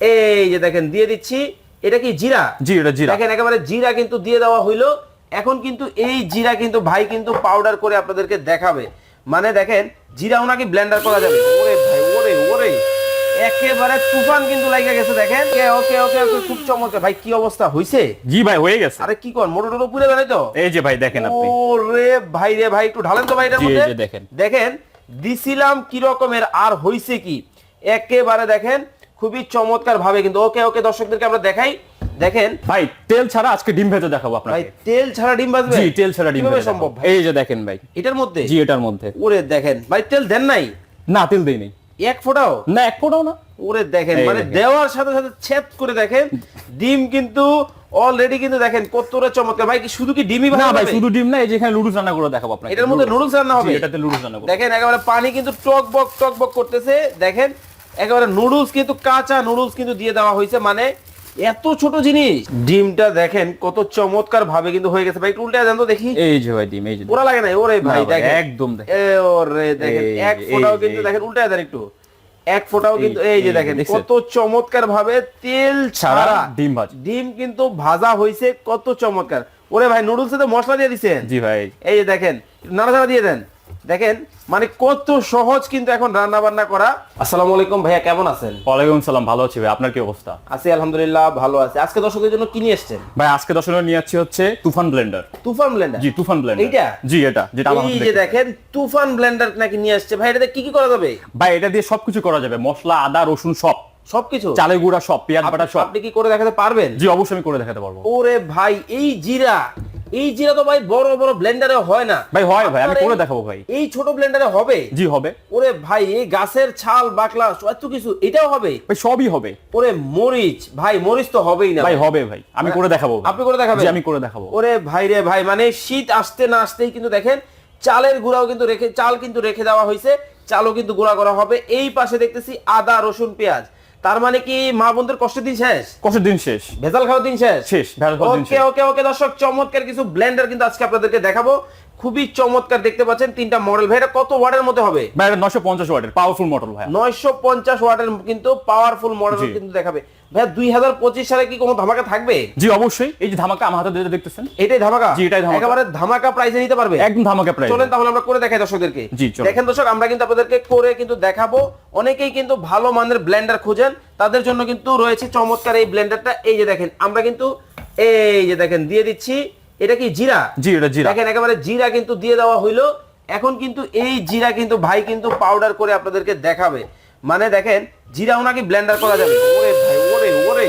এই যে দেখেন দিয়ে দিচ্ছি। এটা কি জিরা? জি এটা জিরা। দেখেন একেবারে জিরা কিন্তু দিয়ে দেওয়া হইল। এখন কিন্তু এই জিরা কিন্তু ভাই কিন্তু পাউডার করে আপনাদেরকে দেখাবে। মানে দেখেন জিরা ওনাকে ব্লেন্ডার করা যাবে। ওরে ভাই ওরে ওরে। একেবারে তুফান কিন্তু লাগে গেছে দেখেন। ওকে ওকে ওকে খুব চমৎকার। ভাই কি অবস্থা হইছে? জি ভাই হয়ে গেছে। আরে কি কর মোটর টোটো পুরে বেড়াই তো? এই যে ভাই দেখেন আপনি। ওরে ভাই রে ভাই একটু ঢালেন তো ভাই এটার মধ্যে। দেখেন। দেখেন দিছিলাম কি রকমের আর হইছে কি? একেবারে দেখেন খুবই চমৎকার ভাবে কিন্তু ওকে ওকে দর্শকদেরকে আমরা দেখাই। দেখেন। ভাই তেল ছাড়া আজকে ডিম ভেজে দেখাবো আপনাকে। ভাই তেল ছাড়া ডিম বাজবে জি তেল ছাড়া ডিম কীভাবে ভেজে সম্ভব ভাই? এই যে দেখেন ভাই। এটার মধ্যে? জি এটার মধ্যে। ওরে দেখেন। ভাই তেল দেন নাই? না তেল দেই নেই। এক ফোঁটাও? না এক ফোটাও না। ওরে দেখেন মানে দেওয়ার সাথে সাথে ছেদ করে দেখেন। ডিম কিন্তু অলরেডি কিন্তু দেখেন কতটা চমৎকার। ভাই কি শুধু কি ডিমই না ভাই শুধু ডিম না এই যে এখানে লুডুস রান্না করে দেখাবো আপনাকে। এটার মধ্যে নুডলস। রান্না হবে? এটাতে লুডুস রান্না করব। দেখেন একেবারে পানি কিন্তু টক বক টক বক করতেছে। দেখেন একেবারে নুডলস কিন্তু কাঁচা নুডলস কিন্তু দিয়ে দেওয়া হয়েছে মানে এত ছোট জিনিস। ডিমটা দেখেন কত চমৎকার ভাবে কিন্তু হয়ে গেছে। ভাই একটু উল্টে দেন তো দেখি। এই যে ভাই ডিম এই যে ওরা লাগে না? ওরে ভাই দেখেন। একদম দেখেন। এ ওরে দেখেন এক ফোঁটাও কিন্তু এই যে। দেখেন উল্টে দেন একটু। এক ফোঁটাও কিন্তু এই যে দেখেন কত চমৎকার ভাবে তেল ছাড়া ছাড়া ডিম ভাজি। ডিম কিন্তু ভাজা হয়েছে কত চমৎকার। ওরে ভাই নুডলসে তো মশলা দিয়ে দিছেন। জি ভাই। এই যে দেখেন নাড়াচাড়া দিয়ে দেন। দেখেন মানে কত সহজ কিন্তু এখন রান্না বান্না করা। আসসালামু আলাইকুম ভাইয়া কেমন আছেন? ওয়ালাইকুম সালাম ভালো আছি ভাই। আপনার কি অবস্থা? আছি আলহামদুলিল্লাহ ভালো আছে। আজকে দর্শকদের জন্য কি নিয়ে এসছেন? ভাই আজকে দর্শন নিয়ে যাচ্ছি হচ্ছে তুফান ব্লেন্ডার। তুফান ব্লেন্ডার? জি তুফান ব্লেন্ডার। এইটা? জি এটা যেটা আমার এই যে দেখেন তুফান ব্লেন্ডার নাকি নিয়ে আসছে। ভাই এটাতে কি কি করা যাবে? ভাই এটা দিয়ে সবকিছু করা যাবে। মশলা আদা রসুন সব। সবকিছু? চালের গুঁড়া সব পেঁয়াজ বাটা সব। আপনি কি করে দেখাতে পারবেন? জি অবশ্যই আমি করে দেখাতে পারব। ওরে ভাই এই জিরা এই জিরা তো ভাই বড় বড় ব্লেন্ডারে হয় না। ভাই হয় ভাই আমি করে দেখাবো ভাই। এই ছোট ব্লেন্ডারে হবে? জি হবে। ওরে ভাই এই গাছের ছাল বাকলা এত কিছু এটাও হবে? ভাই সবই হবে। ওরে মরিচ ভাই মরিচ তো হবেই না ভাই হবে ভাই আমি করে দেখাবো আপনি করে দেখাবেন? জি আমি করে দেখাবো। ওরে ভাই রে ভাই মানে শীত আসতে না আসতেই কিন্তু দেখেন চালের গুঁড়াও কিন্তু রেখে চাল কিন্তু রেখে দেওয়া হয়েছে চালও কিন্তু গুঁড়া করা হবে। এই পাশে দেখতেছি আদা রসুন পেঁয়াজ। তার মানে কি মা বন্ধুর কষ্টের দিন শেষ? কষ্ট দিন শেষ। ভেজাল খাওয়া দিন শেষ? শেষ, ওকে ওকে ওকে দর্শক চমৎকার কিছু ব্লেন্ডার কিন্তু আজকে আপনাদেরকে দেখাবো। খুবই চমৎকার দেখতে পাচ্ছেন তিনটা মডেল। ভাই এটা কত ওয়ার্ডের মধ্যে হবে? ভাই এটা নশো পঞ্চাশ ওয়াটের পাওয়ারফুল মডেল ভাই নয়শো পঞ্চাশ ওয়াটের কিন্তু পাওয়ারফুল মডেল কিন্তু দেখাবে। ভাই দুই হাজার পঁচিশ সালে কি কোনো ধামাকা থাকবে? জি অবশ্যই। এই যে ধামাকা আমার হাতে যেটা দেখতেছেন? এটাই ধামাকা? জি, এটাই ধামাকা। একেবারে ধামাকা প্রাইসে নিতে পারবে? একদম ধামাকা প্রাইস চলেন তাহলে আমরা করে দেখাই দর্শকদেরকে। জি, দেখেন দর্শক আমরা কিন্তু আপনাদেরকে করে কিন্তু দেখাবো। অনেকেই কিন্তু ভালো মানের ব্লেন্ডার খোঁজেন। তাদের জন্য কিন্তু রয়েছে চমৎকার এই ব্লেন্ডারটা এই যে দেখেন আমরা কিন্তু এই যে দেখেন দিয়ে দিচ্ছি। এটা কি জিরা? জি এটা জিরা। দেখেন একেবারে জিরা কিন্তু দিয়ে দেওয়া হইল। এখন কিন্তু এই জিরা কিন্তু ভাই কিন্তু পাউডার করে আপনাদেরকে দেখাবে। মানে দেখেন জিরা ওনাকে ব্লেন্ডার করা যাবে। ওরে ভাই ওরে ওরে।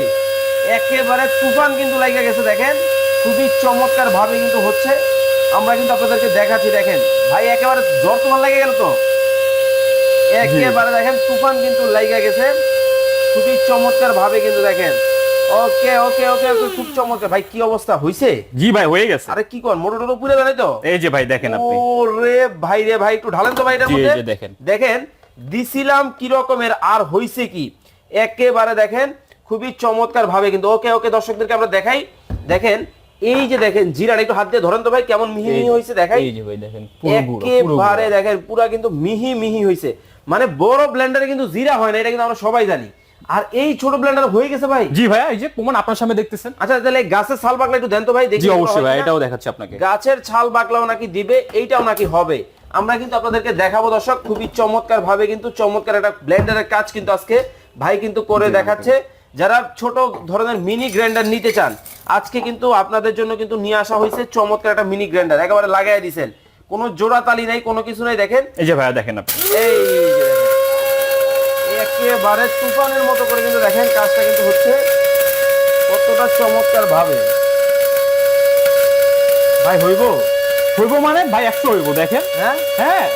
একেবারে তুফান কিন্তু লাগিয়ে গেছে দেখেন। খুবই চমৎকার ভাবে কিন্তু হচ্ছে। আমরা কিন্তু আপনাদেরকে দেখাচ্ছি দেখেন। ভাই একেবারে জ্বর তোমার লেগে গেল তো? একেবারে দেখেন তুফান কিন্তু লাগিয়ে গেছে। খুবই চমৎকার ভাবে কিন্তু দেখেন। ওকে ওকে ওকে ওকে খুব চমৎকার। ভাই কি অবস্থা হইছে? জি ভাই হয়ে গেছে। আরে কি কর মোটর টোটো পুরে বেড়াই তো? এই যে ভাই দেখেন আপনি। ওরে ভাই রে ভাই একটু ঢালেন তো ভাই এটার মধ্যে। দেখেন। দেখেন দিছিলাম কি রকমের আর হইছে কি? একেবারে দেখেন খুবই চমৎকার ভাবে কিন্তু। ওকে ওকে দর্শকদেরকে আমরা দেখাই। দেখেন এই যে দেখেন জিরাটা একটু হাত দিয়ে ধরেন তো ভাই কেমন মিহি মিহি হইছে দেখাই। এই যে ভাই দেখেন পুরো একেবারে দেখেন পুরা কিন্তু মিহি মিহি হইছে। মানে বড় ব্লেন্ডারে কিন্তু জিরা হয় না এটা কিন্তু আমরা সবাই জানি। আর এই ছোট ব্লেন্ডার হয়ে গেছে ভাই। জি ভাই এই যে প্রমাণ আপনার সামনে দেখতেছেন। আচ্ছা তাহলে গাছের ছাল বাকলা একটু দেন তো ভাই দেখি অবশ্যই ভাই এটাও দেখাচ্ছি আপনাকে। গাছের ছাল বাকলাও নাকি দিবে এইটাও নাকি হবে। আমরা কিন্তু আপনাদেরকে দেখাবো দর্শক খুবই চমৎকার ভাবে কিন্তু চমৎকার একটা ব্লেন্ডারের কাজ কিন্তু আজকে ভাই কিন্তু করে দেখাচ্ছে। যারা ছোট ধরনের মিনি গ্রাইন্ডার নিতে চান আজকে কিন্তু আপনাদের জন্য কিন্তু নিয়ে আসা হয়েছে চমৎকার একটা মিনি গ্রাইন্ডার একেবারে লাগাই দিছেন। কোনো জোড়া তালি নাই কোনো কিছু নাই দেখেন। এই যে ভাইয়া দেখেন আপনি। এই। একেবারে তুফানের মতো করে কিন্তু দেখেন কাজটা কিন্তু হচ্ছে। কতটা চমৎকার ভাবে ভাই হইব? হইব মানে? ভাই একশো হইব দেখেন। হ্যাঁ? হ্যাঁ।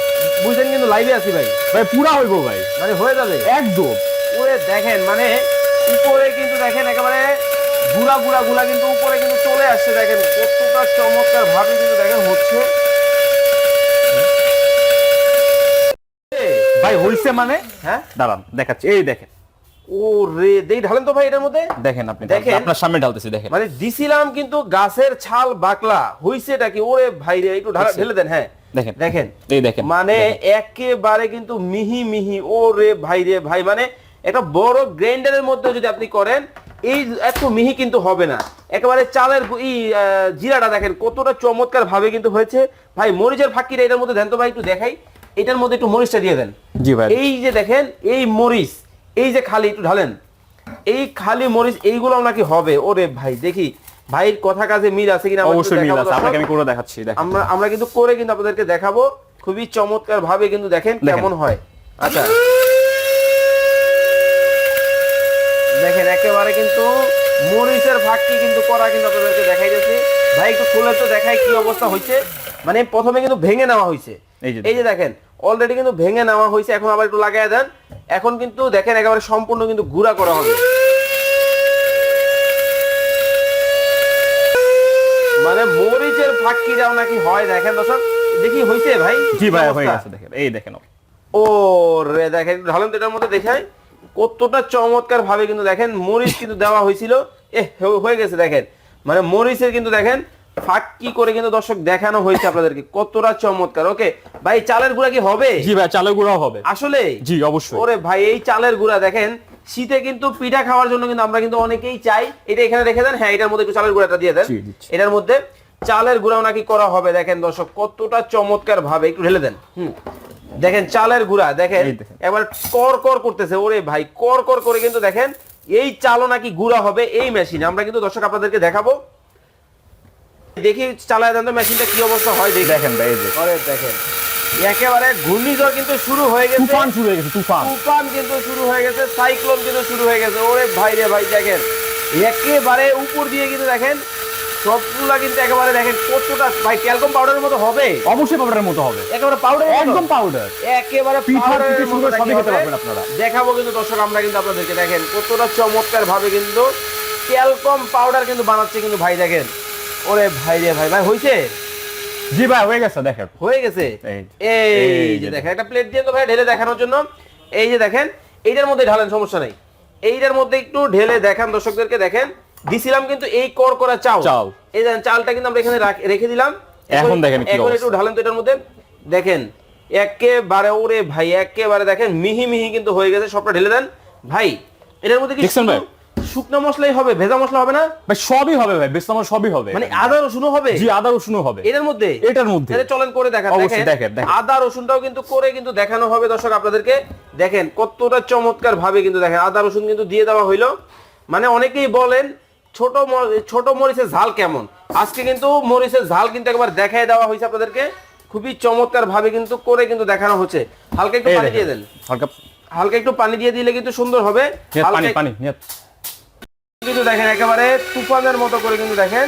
বুঝলেন কিন্তু লাইভে আছি ভাই। ভাই পুরা হইব ভাই। মানে হয়ে যাবে। একদম। উপরে দেখেন মানে উপরে কিন্তু দেখেন একেবারে গুড়া গুড়া গুলা কিন্তু উপরে কিন্তু চলে আসছে দেখেন। কতটা চমৎকার ভাবে কিন্তু দেখেন হচ্ছে। ভাই হইছে মানে? হ্যাঁ? দাঁড়ান দেখাচ্ছি। এই দেখেন। ও রে দেই ঢালেন তো ভাই এটার মধ্যে। দেখেন আপনি দেখেন। আপনার সামনে ঢালতেছি দেখেন। মানে দিছিলাম কিন্তু গাছের ছাল বাকলা হইছেটা কি? ওরে ভাই রে একটু ঢেলে দেন হ্যাঁ। দেখেন। দেখেন। এই দেখেন মানে একেবারে কিন্তু মিহি মিহি ও রে ভাই রে ভাই মানে একটা বড় গ্রাইন্ডারের মধ্যে যদি আপনি করেন এই এত মিহি কিন্তু হবে না। একেবারে চালের ই জিরাটা দেখেন কতটা চমৎকার ভাবে কিন্তু হয়েছে। ভাই মরিচের ফাঁকিটা এটার মধ্যে দেন তো ভাই একটু দেখাই। এটার মধ্যে একটু মরিচটা দিয়ে দেন। জি ভাই। এই যে দেখেন এই মরিচ এই যে খালি একটু ঢালেন। এই খালি মরিচ এইগুলো নাকি হবে? ওরে ভাই দেখি। ভাইয়ের কথা কাজে মিল আছে কিনা অবশ্যই মিল আছে। আপনাকে আমি করে দেখাচ্ছি দেখেন। আমরা আমরা কিন্তু করে কিন্তু আপনাদেরকে দেখাবো। খুবই চমৎকার ভাবে কিন্তু দেখেন। কেমন হয়। আচ্ছা। দেখেন একেবারে কিন্তু মরিচের ভাগটি কিন্তু করা কিন্তু আপনাদেরকে দেখাই যাচ্ছে ভাই একটু খুলে তো দেখাই কি অবস্থা হয়েছে। মানে প্রথমে কিন্তু ভেঙে নেওয়া হয়েছে। এই যে দেখেন। অলরেডি কিন্তু ভেঙে নেওয়া হয়েছে। এখন আবার একটু লাগাই দেন। এখন কিন্তু দেখেন একেবারে সম্পূর্ণ কিন্তু গুঁড়া করা হবে। মানে মরিচের ফাঁকিটাও নাকি হয় দেখেন দর্শক দেখি হয়েছে ভাই? জি ভাই হয়ে গেছে দেখেন এই দেখেন ও রে দেখেন ঢালন তো এটার মধ্যে দেখাই। কতটা চমৎকার ভাবে কিন্তু দেখেন মরিচ কিন্তু দেওয়া হয়েছিল। এ হয়ে গেছে দেখেন। মানে মরিচের কিন্তু দেখেন ফাঁক কি করে কিন্তু দর্শক দেখানো হয়েছে আপনাদেরকে? কতটা চমৎকার। ওকে ভাই চালের গুঁড়া কি হবে? জি ভাই চালের গুঁড়াও হবে। আসলে? জি অবশ্যই। ওরে ভাই এই চালের গুঁড়া দেখেন শীতে কিন্তু পিঠা খাওয়ার জন্য কিন্তু আমরা কিন্তু অনেকেই চাই। এটা এখানে রেখে দেন। হ্যাঁ এটার মধ্যে একটু চালের গুঁড়াটা দিয়ে দেন। এটার মধ্যে চালের গুঁড়াও নাকি করা হবে। দেখেন দর্শক কতটা চমৎকার ভাবে একটু ঢেলে দেন। হুম দেখেন চালের গুঁড়া দেখেন। এবার কর কর করতেছে। ওরে ভাই কর কর করে কিন্তু দেখেন এই চালও নাকি গুঁড়া হবে এই মেশিনে আমরা কিন্তু দর্শক আপনাদেরকে দেখাবো। দেখি চালায় দেন তো মেশিনটা কি অবস্থা হয় দেখি। দেখেন ভাই এই যে। আরে দেখেন। একেবারে ঘূর্ণিঝড় কিন্তু শুরু হয়ে গেছে। তুফান শুরু হয়ে গেছে তুফান। তুফান কিন্তু শুরু হয়ে গেছে সাইক্লোন কিন্তু শুরু হয়ে গেছে। ওরে ভাই রে ভাই দেখেন। একেবারে উপর দিয়ে কিন্তু দেখেন সবগুলা কিন্তু একেবারে দেখেন কতটা ভাই ক্যালকম পাউডারের মতো হবে? অবশ্যই পাউডারের মতো হবে। একেবারে পাউডার একদম পাউডার একেবারে শুরু মতো সবই খেতে পারবেন আপনারা। দেখাবো কিন্তু দর্শক আমরা কিন্তু আপনাদেরকে দেখেন কতটা চমৎকার ভাবে কিন্তু ক্যালকম পাউডার কিন্তু বানাচ্ছে কিন্তু ভাই দেখেন। ওরে ভাই রে ভাই ভাই হইছে? জি ভাই হয়ে গেছে দেখেন। হয়ে গেছে? এই। যে যে দেখেন একটা প্লেট দিয়ে তো ভাই ঢেলে দেখানোর জন্য। এই যে দেখেন এইটার মধ্যে ঢালেন সমস্যা নাই। এইটার মধ্যে একটু ঢেলে দেখান দর্শকদেরকে দেখেন। দিছিলাম কিন্তু এই কর করা চাল। চাল। এই দেখেন চালটা কিন্তু আমরা এখানে রেখে দিলাম। এখন দেখেন কি এখন একটু ঢালেন তো এটার মধ্যে। দেখেন একেবারে ওরে ভাই একেবারে দেখেন মিহি মিহি কিন্তু হয়ে গেছে। সবটা ঢেলে দেন। ভাই এটার মধ্যে কি দেখছেন ভাই? শুকনো- মশলাই হবে ভেজা মশলা হবে না? ভাই সবই হবে ভাই বেশ আমার সবই হবে। মানে আদা রসুনও হবে? জি আদা রসুনও হবে। এটার মধ্যে? এটার মধ্যে। তাহলে চলেন করে দেখান। অবশ্যই দেখেন। আদা রসুনটাও কিন্তু করে কিন্তু দেখানো হবে দর্শক আপনাদেরকে। দেখেন কতটা চমৎকার ভাবে কিন্তু দেখেন আদা রসুন কিন্তু দিয়ে দেওয়া হইল। মানে অনেকেই বলেন ছোট ছোট মরিচের ঝাল কেমন? আজকে কিন্তু মরিচের ঝাল কিন্তু একবার দেখাই দেওয়া হয়েছে আপনাদেরকে। খুবই চমৎকার ভাবে কিন্তু করে কিন্তু দেখানো হচ্ছে। হালকা একটু পানি দিয়ে। দেন। হালকা হালকা একটু পানি দিয়ে দিলে কিন্তু সুন্দর হবে। পানি পানি নিয়ে কিন্তু দেখেন একেবারে তুফানের মতো করে কিন্তু দেখেন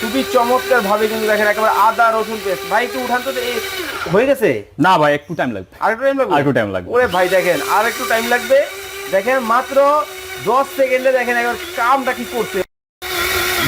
খুবই চমৎকার ভাবে কিন্তু দেখেন একেবারে আদা রসুন পেস্ট ভাই একটু উঠান তো হয়ে গেছে? না ভাই একটু টাইম লাগবে। আর একটু টাইম লাগবে? আর একটু টাইম লাগবে। ওরে ভাই দেখেন আর একটু টাইম লাগবে। দেখেন মাত্র দশ সেকেন্ডে দেখেন একবার কামটা কি করছে।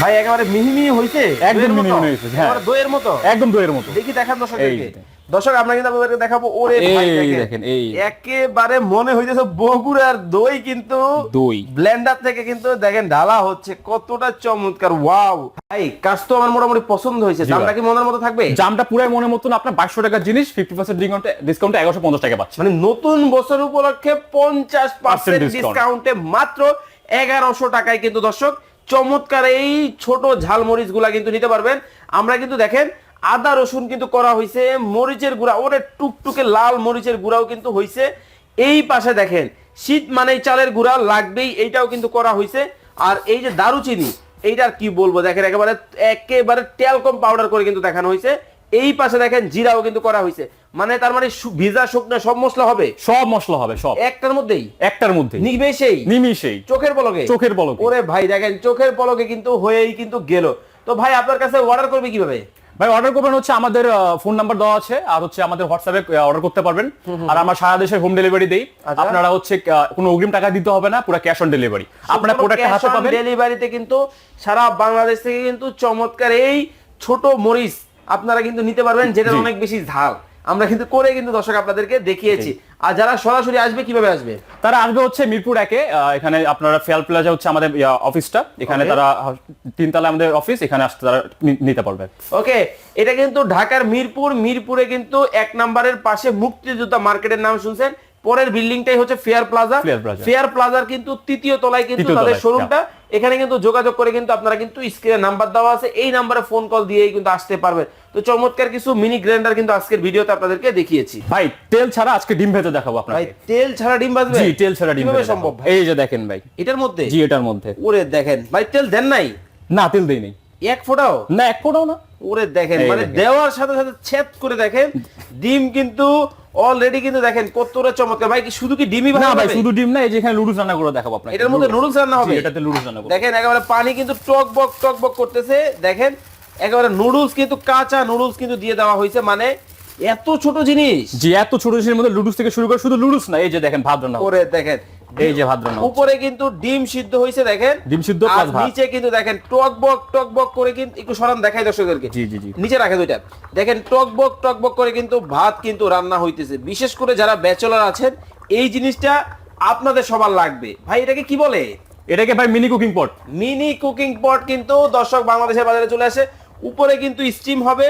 ভাই একেবারে মিহি মিহি হয়েছে একদম মিহি মিহি হয়েছে, হ্যাঁ। দইয়ের মতো? একদম দইয়ের মতো। দেখি দেখান দর্শকদেরকে। দর্শক আমরা কিন্তু আপনাদেরকে দেখাবো ওরে ভাই দেখেন এই। একেবারে মনে হইতেছে বগুড়ার দই কিন্তু দই। ব্লেন্ডার থেকে কিন্তু দেখেন ঢালা হচ্ছে কতটা চমৎকার ওয়াও। ভাই কাজ তো আমার মোটামুটি পছন্দ হয়েছে। দামটা কি মনের মতো থাকবে? জামটা পুরাই মনের মতন আপনার বাইশশো টাকার জিনিস ফিফটি পার্সেন্ট ডিসকাউন্টে ডিসকাউন্টে এগারোশো পঞ্চাশ টাকা পাচ্ছে। মানে নতুন বছর উপলক্ষে পঞ্চাশ পার্সেন্ট discount। ডিসকাউন্টে মাত্র এগারোশো টাকায় কিন্তু দর্শক চমৎকার এই ছোট ঝাল মরিচগুলা কিন্তু নিতে পারবেন। আমরা কিন্তু দেখেন, আদা, রসুন কিন্তু করা হয়েছে মরিচের গুঁড়া, ওরে টুকটুকে লাল মরিচের গুঁড়াও কিন্তু হয়েছে এই পাশে দেখেন, শীত মানেই চালের গুঁড়া, লাগবেই, এইটাও কিন্তু করা হয়েছে আর এই যে দারুচিনি, এইটার কি বলব? দেখেন, একেবারে একেবারে টেলকম পাউডার করে কিন্তু দেখানো হয়েছে এই পাশে দেখেন, জিরাও কিন্তু করা হয়েছে মানে তার মানে ভিজা শুকনো সব মশলা হবে? সব মশলা হবে সব। একটার মধ্যেই? একটার মধ্যে নিমেষেই? নিমিশেই চোখের পলকে? চোখের পলকে। ওরে ভাই দেখেন চোখের পলকে কিন্তু হয়েই কিন্তু গেল। তো ভাই আপনার কাছে অর্ডার করবে কীভাবে? ভাই অর্ডার করবেন হচ্ছে আমাদের ফোন নাম্বার দেওয়া আছে আর হচ্ছে আমাদের হোয়াটসঅ্যাপে অর্ডার করতে পারবেন। আর আমরা সারা দেশে হোম ডেলিভারি দেই। আচ্ছা। আপনারা হচ্ছে কোনো অগ্রিম টাকা দিতে হবে না পুরো ক্যাশ অন ডেলিভারি আপনারা প্রোডাক্ট হাতে পাবেন। ডেলিভারিতে কিন্তু সারা বাংলাদেশ থেকে কিন্তু চমৎকার এই ছোট মরিচ আপনারা কিন্তু নিতে পারবেন যেটা অনেক বেশি ঝাল। আমরা কিন্তু করে কিন্তু দর্শক আপনাদেরকে দেখিয়েছি। আর যারা সরাসরি আসবে কীভাবে আসবে? তারা আসবে হচ্ছে মিরপুর একে আহ, এখানে আপনারা ফেয়াল প্লাজা হচ্ছে আমাদের অফিসটা। এখানে তারা তিন তিনতলা আমাদের অফিস এখানে আসতে তারা নিতে পারবে। ওকে এটা কিন্তু ঢাকার মিরপুর মিরপুরে কিন্তু এক নম্বরের পাশে মুক্তিযোদ্ধা মার্কেটের নাম শুনছেন পরের বিল্ডিংটাই হচ্ছে ফেয়ার প্লাজা ফেয়ার প্লাজার কিন্তু তৃতীয় তলায় কিন্তু তাদের শোরুমটা এখানে কিন্তু যোগাযোগ করে কিন্তু আপনারা কিন্তু স্ক্রিনে নাম্বার দেওয়া আছে। এই নাম্বারে ফোন কল দিয়েই কিন্তু আসতে পারবেন। তো চমৎকার কিছু মিনি গ্রাইন্ডার কিন্তু আজকের ভিডিওতে আপনাদেরকে দেখিয়েছি। ভাই তেল ছাড়া আজকে ডিম ভেজে দেখাবো ভাই তেল ছাড়া ডিম বাজবে জি তেল ছাড়া ডিম ভেজে সম্ভব ভাই? এই যে দেখেন ভাই। এটার মধ্যে? জি এটার মধ্যে। ওরে দেখেন। ভাই তেল দেন নাই? না তেল দেই নেই। এক ফোঁটাও? না এক ফোটাও না। ওরে দেখেন মানে দেওয়ার সাথে সাথে ছেদ করে দেখেন। ডিম কিন্তু অলরেডি কিন্তু দেখেন কতটা চমৎকার। ভাই কি শুধু কি ডিমই না ভাই শুধু ডিম না এই যে এখানে লুডুস রান্না করে দেখাবো আপনাকে। এটার মধ্যে নুডলস রান্না হবে? এটাতে লুডুস রান্না করব। দেখেন একেবারে পানি কিন্তু টক বক টক বক করতেছে। দেখেন একেবারে নুডলস কিন্তু কাঁচা নুডলস কিন্তু দিয়ে দেওয়া হয়েছে। মানে এত ছোট জিনিস। জি এত ছোট জিনিসের মধ্যে লুডুস থেকে শুরু করে শুধু লুডুস না এই যে দেখেন ভাত রান্না। করে দেখেন এই যে উপরে কিন্তু ডিম সিদ্ধ দেখেন। ডিম সিদ্ধ ভাত। নিচে কিন্তু দেখেন করে কিন্তু একটু সরান দেখাই দর্শকদেরকে। জি জি জি। নিচে রাখে দুইটা। দেখেন করে কিন্তু ভাত কিন্তু রান্না হইতেছে। বিশেষ করে যারা ব্যাচেলর আছেন এই জিনিসটা আপনাদের সবার লাগবে। ভাই এটাকে কি বলে? এটাকে ভাই mini cooking pot mini cooking pot কিন্তু দর্শক বাংলাদেশের বাজারে চলে আসে। উপরে কিন্তু স্টিম হবে।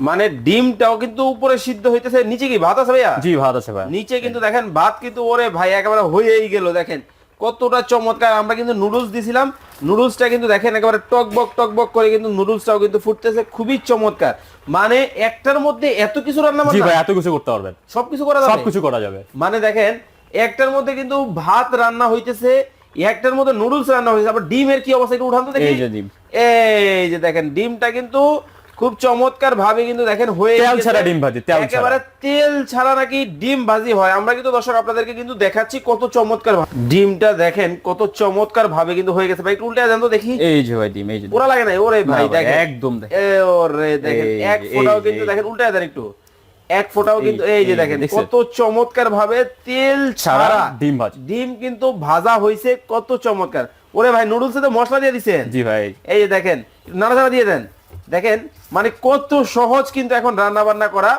মানে ডিমটাও কিন্তু উপরে সিদ্ধ হইতেছে। নিচে কি ভাত আছে ভাইয়া? জি ভাত আছে ভাই। নিচে কিন্তু দেখেন ভাত কিন্তু ওরে ভাই একেবারে হয়েই গেল দেখেন। কতটা চমৎকার আমরা কিন্তু নুডলস দিছিলাম। নুডলসটা কিন্তু দেখেন একেবারে টকবক টকবক করে কিন্তু নুডলসটাও কিন্তু ফুটতেছে খুবই চমৎকার। মানে একটার মধ্যে এত কিছু রান্না জি ভাই এত কিছু করতে পারবেন। সবকিছু করা যাবে? সবকিছু করা যাবে। মানে দেখেন একটার মধ্যে কিন্তু ভাত রান্না হইতেছে একটার মধ্যে নুডলস রান্না হয়েছে আবার ডিমের কি অবস্থা একটু উঠান তো দেখি। এই যে ডিম। এই যে দেখেন ডিমটা কিন্তু খুব চমৎকার ভাবে কিন্তু দেখেন হয়ে তেল ছাড়া ডিম ভাজি, তেল ছাড়া। একেবারে তেল ছাড়া নাকি ডিম ভাজি হয়। আমরা কিন্তু দর্শক আপনাদেরকে কিন্তু দেখাচ্ছি কত চমৎকার ডিমটা দেখেন কত চমৎকার ভাবে কিন্তু হয়ে গেছে। ভাই একটু উল্টে দেন তো দেখি। এই যে ভাই ডিম এই যে ওরা লাগে না? ওরে ভাই দেখেন। একদম দেখেন। এ ওরে দেখেন এক ফোঁটাও কিন্তু দেখেন উল্টে দেন একটু। এক ফোঁটাও কিন্তু এই যে দেখেন? কত চমৎকার ভাবে তেল ছাড়া ডিম ভাজি। ডিম কিন্তু ভাজা হয়েছে কত চমৎকার। ওরে ভাই নুডলসে তো মশলা দিয়ে দিছেন। জি ভাই। এই যে দেখেন নাড়াচাড়া দিয়ে দেন। দেখেন মানে কত সহজ কিন্তু এখন রান্না বান্না করা।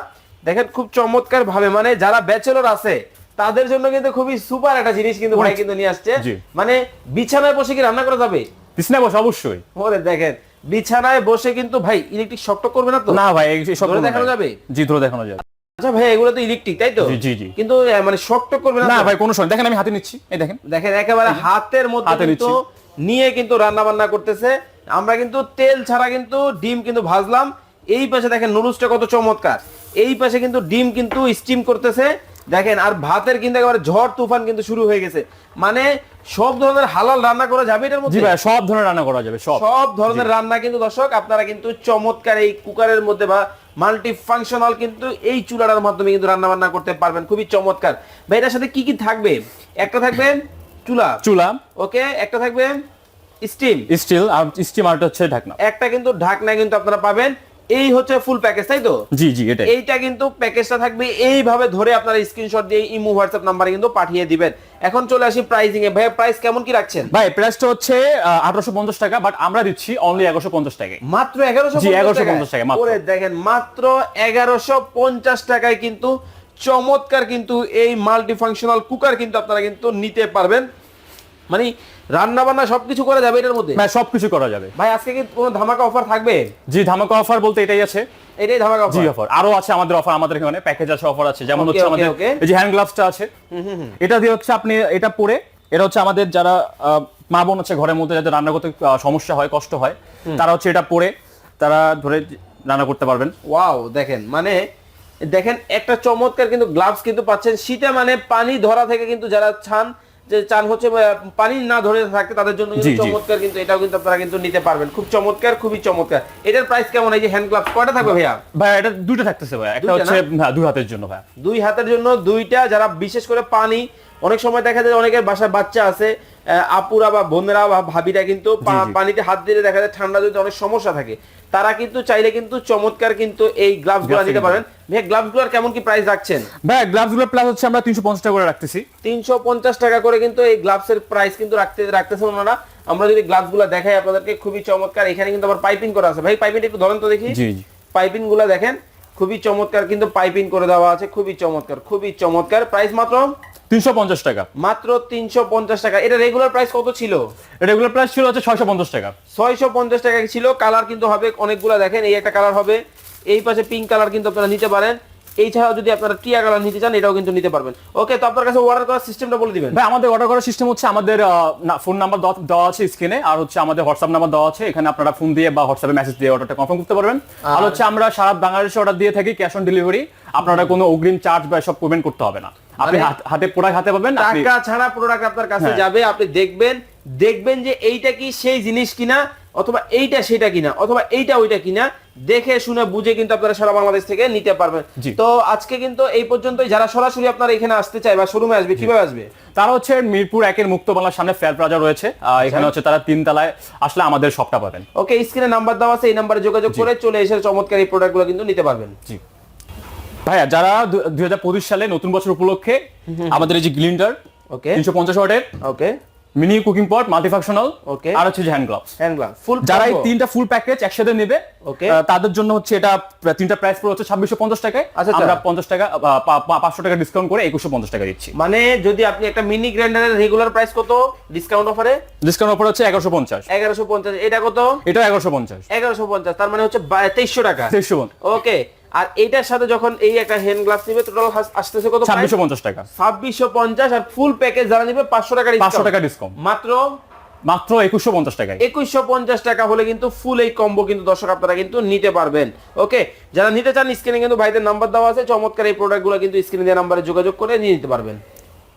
দেখেন খুব চমৎকার ভাবে মানে যারা ব্যাচেলর আছে তাদের জন্য কিন্তু খুবই সুপার একটা জিনিস কিন্তু ভাই কিন্তু নিয়ে আসছে। মানে বিছানায় বসে কি রান্না করা যাবে? বিছনা বস অবশ্যই। ওরে দেখেন বিছানায় বসে কিন্তু ভাই ইলেকট্রিক শক্ত করবে না তো? না ভাই ধরে দেখানো যাবে? জি ধরে দেখানো যাবে। আচ্ছা ভাই এগুলো তো ইলেকট্রিক তাই তো? জি, জি। কিন্তু মানে শক্ত করবে না না ভাই কোনো সময় দেখেন আমি হাতে নিচ্ছি এই দেখেন। দেখেন একেবারে হাতের মধ্যে হাতে কিন্তু নিয়ে কিন্তু রান্না বান্না করতেছে। আমরা কিন্তু তেল ছাড়া কিন্তু ডিম কিন্তু ভাজলাম। এই পাশে দেখেন নুডলসটা কত চমৎকার। এই পাশে কিন্তু ডিম কিন্তু স্টিম করতেছে। দেখেন আর ভাতের কিন্তু একেবারে ঝড় তুফান কিন্তু শুরু হয়ে গেছে। মানে সব ধরনের হালাল রান্না করা যাবে এটার মধ্যে? ভাই সব ধরনের রান্না করা যাবে সব। সব ধরনের রান্না কিন্তু দর্শক আপনারা কিন্তু চমৎকার এই কুকারের মধ্যে বা মাল্টি ফাংশনাল কিন্তু এই চুলাটার মাধ্যমে কিন্তু রান্না বান্না করতে পারবেন। খুবই চমৎকার। ভাই এটার সাথে কি কি থাকবে? একটা থাকবে চুলা। চুলা। ওকে একটা থাকবে স্টিম। স্টিল আর স্টিম আরটা হচ্ছে ঢাকনা। একটা কিন্তু ঢাকনা কিন্তু আপনারা পাবেন। এই হচ্ছে ফুল প্যাকেজ তাই তো? জি জি এটাই। এইটা কিন্তু প্যাকেজটা থাকবে। এইভাবে ধরে আপনারা স্ক্রিনশট দিয়ে ইমো হোয়াটসঅ্যাপ নাম্বারে কিন্তু পাঠিয়ে দিবেন। এখন চলে আসি প্রাইসিং এ ভাই প্রাইস কেমন কি রাখছেন? ভাই প্রাইসটা হচ্ছে আঠারোশো পঞ্চাশ টাকা বাট আমরা দিচ্ছি অনলি এগারোশো পঞ্চাশ টাকায়। মাত্র এগারোশো জি, 1150 টাকা, মাত্র। ওরে দেখেন মাত্র এগারোশো পঞ্চাশ টাকায় কিন্তু চমৎকার কিন্তু এই মাল্টি ফাংশনাল কুকার কিন্তু আপনারা কিন্তু নিতে পারবেন। মানে রান্না বান্না সবকিছু করা যাবে এটার মধ্যে? ভাই সবকিছু করা যাবে। ভাই আজকে কি কোনো ধামাকা অফার থাকবে? জি ধামাকা অফার বলতে এটাই আছে। এটাই ধামাকা জি অফার? অফার। আরও আছে আমাদের অফার আমাদের এখানে প্যাকেজ আছে অফার আছে। যেমন হচ্ছে আমাদের এই যে হ্যান্ড গ্লাভসটা আছে। এটা দিয়ে হচ্ছে আপনি এটা পরে এটা হচ্ছে আমাদের যারা মা বোন হচ্ছে ঘরের মধ্যে যাদের রান্না করতে সমস্যা হয় কষ্ট হয় তারা হচ্ছে এটা পরে তারা ধরে রান্না করতে পারবেন। ওয়াও দেখেন মানে দেখেন একটা চমৎকার কিন্তু গ্লাভস কিন্তু পাচ্ছেন। শীতে মানে পানি ধরা থেকে কিন্তু যারা চান যে চান হচ্ছে পানি না ধরে থাকতে তাদের জন্য। চমৎকার কিন্তু এটাও কিন্তু আপনারা কিন্তু নিতে পারবেন। খুব চমৎকার খুবই চমৎকার। এটার প্রাইস কেমন? এই যে হ্যান্ড গ্লাভস কয়টা থাকবে ভাইয়া? ভাইয়া এটা দুটো থাকতেছে ভাইয়া। একটা হচ্ছে দুই হাতের জন্য ভাই দুই হাতের জন্য দুইটা যারা বিশেষ করে পানি অনেক সময় দেখা যায় অনেকের বাসায় বাচ্চা আছে আপুরা বা বোনেরা বা ভাবিরা কিন্তু পানিতে হাত দিলে দেখা যায় ঠান্ডা যদি অনেক সমস্যা থাকে। তারা কিন্তু চাইলে কিন্তু চমৎকার কিন্তু এই গ্লাভসগুলো নিতে পারেন ভাই গ্লাভসগুলোর কেমন কি প্রাইস রাখছেন? ভাই গ্লাভসগুলো প্লাস হচ্ছে আমরা তিনশো পঞ্চাশ টাকা করে রাখতেছি। তিনশো পঞ্চাশ টাকা করে কিন্তু এই গ্লাভস এর প্রাইস কিন্তু রাখতে রাখতেছেন ওনারা। আমরা যদি গ্লাভসগুলো দেখাই আপনাদেরকে খুবই চমৎকার। এখানে কিন্তু আবার পাইপিং করা আছে। ভাই পাইপিং একটু ধরেন তো দেখি। জি জি। পাইপিংগুলো দেখেন খুবই চমৎকার কিন্তু পাইপিং করে দেওয়া আছে। খুবই চমৎকার খুবই চমৎকার। প্রাইস মাত্র তিনশো পঞ্চাশ টাকা। মাত্র তিনশো পঞ্চাশ টাকা। এটা রেগুলার প্রাইস কত ছিল? রেগুলার প্রাইস ছিল হচ্ছে ছয়শো পঞ্চাশ টাকা। ছয়শো পঞ্চাশ টাকা ছিল? কালার কিন্তু হবে অনেকগুলো দেখেন এই একটা কালার হবে। এই পাশে পিঙ্ক কালার কিন্তু আপনারা নিতে পারেন। এই ছাড়াও যদি আপনারা টিয়া কালার নিতে চান এটাও কিন্তু নিতে পারবেন। ওকে তো আপনার কাছে অর্ডার করার সিস্টেমটা বলে দিবেন। ভাই আমাদের অর্ডার করার সিস্টেম হচ্ছে আমাদের ফোন নাম্বার দেওয়া আছে স্ক্রিনে আর হচ্ছে আমাদের হোয়াটসঅ্যাপ নাম্বার দেওয়া আছে। এখানে আপনারা ফোন দিয়ে বা হোয়াটসঅ্যাপে মেসেজ দিয়ে অর্ডারটা কনফার্ম করতে পারবেন। আর হচ্ছে আমরা সারা বাংলাদেশে অর্ডার দিয়ে থাকি ক্যাশ অন ডেলিভারি আপনারা কোনো অগ্রিম চার্জ বা সব পেমেন্ট করতে হবে না। আপনি মানে- হাতে প্রোডাক্ট হাতে পাবেন টাকা ছাড়া প্রোডাক্ট আপনার কাছে হ্যাঁ। যাবে আপনি দেখবেন দেখবেন যে এইটা কি সেই জিনিস কিনা অথবা এইটা সেটা কিনা অথবা এইটা ওইটা কিনা দেখে শুনে বুঝে কিন্তু আপনারা সারা বাংলাদেশ থেকে নিতে পারবেন। তো আজকে কিন্তু এই পর্যন্তই যারা সরাসরি আপনারা এখানে আসতে চায় বা শোরুমে আসবে কীভাবে আসবে? তারা হচ্ছে মিরপুর একের মুক্ত বাংলার সামনে ফেয়ার প্লাজা রয়েছে। এখানে হচ্ছে তারা তিন তলায় আসলে আমাদের শপটা পাবেন। ওকে স্ক্রিনে নাম্বার দেওয়া আছে এই নাম্বারে যোগাযোগ করে চলে এসে চমৎকার এই প্রোডাক্টগুলো কিন্তু নিতে পারবেন। জি। ভাইয়া যারা দুই হাজার পঁচিশ সালে নতুন বছর উপলক্ষে আমাদের এই যে গ্লিন্ডার ওকে তিনশো পঞ্চাশ ওয়াটের okay mini cooking pot multifunctional Okay. আর হচ্ছে হ্যান্ড গ্লাভস হ্যান্ড গ্লাভ ফুল যারা এই তিনটা ফুল প্যাকেজ একসাথে নেবে. আহ, তাদের জন্য হচ্ছে এটা তিনটা প্রাইস পড়ে হচ্ছে ছাব্বিশশো পঞ্চাশ টাকায়। আচ্ছা, আচ্ছা। আমরা পঞ্চাশ টাকা আহ, পা- পা- পাঁচশো টাকা ডিসকাউন্ট করে একুশশো পঞ্চাশ টাকা দিচ্ছি। মানে যদি আপনি একটা মিনি গ্রাইন্ডারের রেগুলার প্রাইস কত ডিসকাউন্ট অফারে ডিসকাউন্ট অফার হচ্ছে এগারোশো পঞ্চাশ। এগারোশো পঞ্চাশ। এটা কত? এটা এগারোশো পঞ্চাশ। এগারোশো পঞ্চাশ। তার মানে হচ্ছে তেইশশো টাকা। তেইশশো ওকে আর এইটার সাথে যখন এই একটা হ্যান্ড গ্লাস নিবে টোটাল আসতেছে কত ছাব্বিশশো পঞ্চাশ টাকা। ছাব্বিশশো পঞ্চাশ আর ফুল প্যাকেজ যারা নিবে পাঁচশো টাকা পাঁচশো টাকা ডিসকাউন্ট মাত্র? মাত্র একুশশো পঞ্চাশ টাকায়। একুশশো পঞ্চাশ টাকা হলে কিন্তু ফুল এই কম্বো কিন্তু দর্শক আপনারা কিন্তু নিতে পারবেন। ওকে যারা নিতে চান স্ক্রিনে কিন্তু ভাইদের নাম্বার দেওয়া আছে। চমৎকার এই প্রোডাক্টগুলো কিন্তু স্ক্রিনে দেওয়া নাম্বারে যোগাযোগ করে নিয়ে নিতে পারবেন।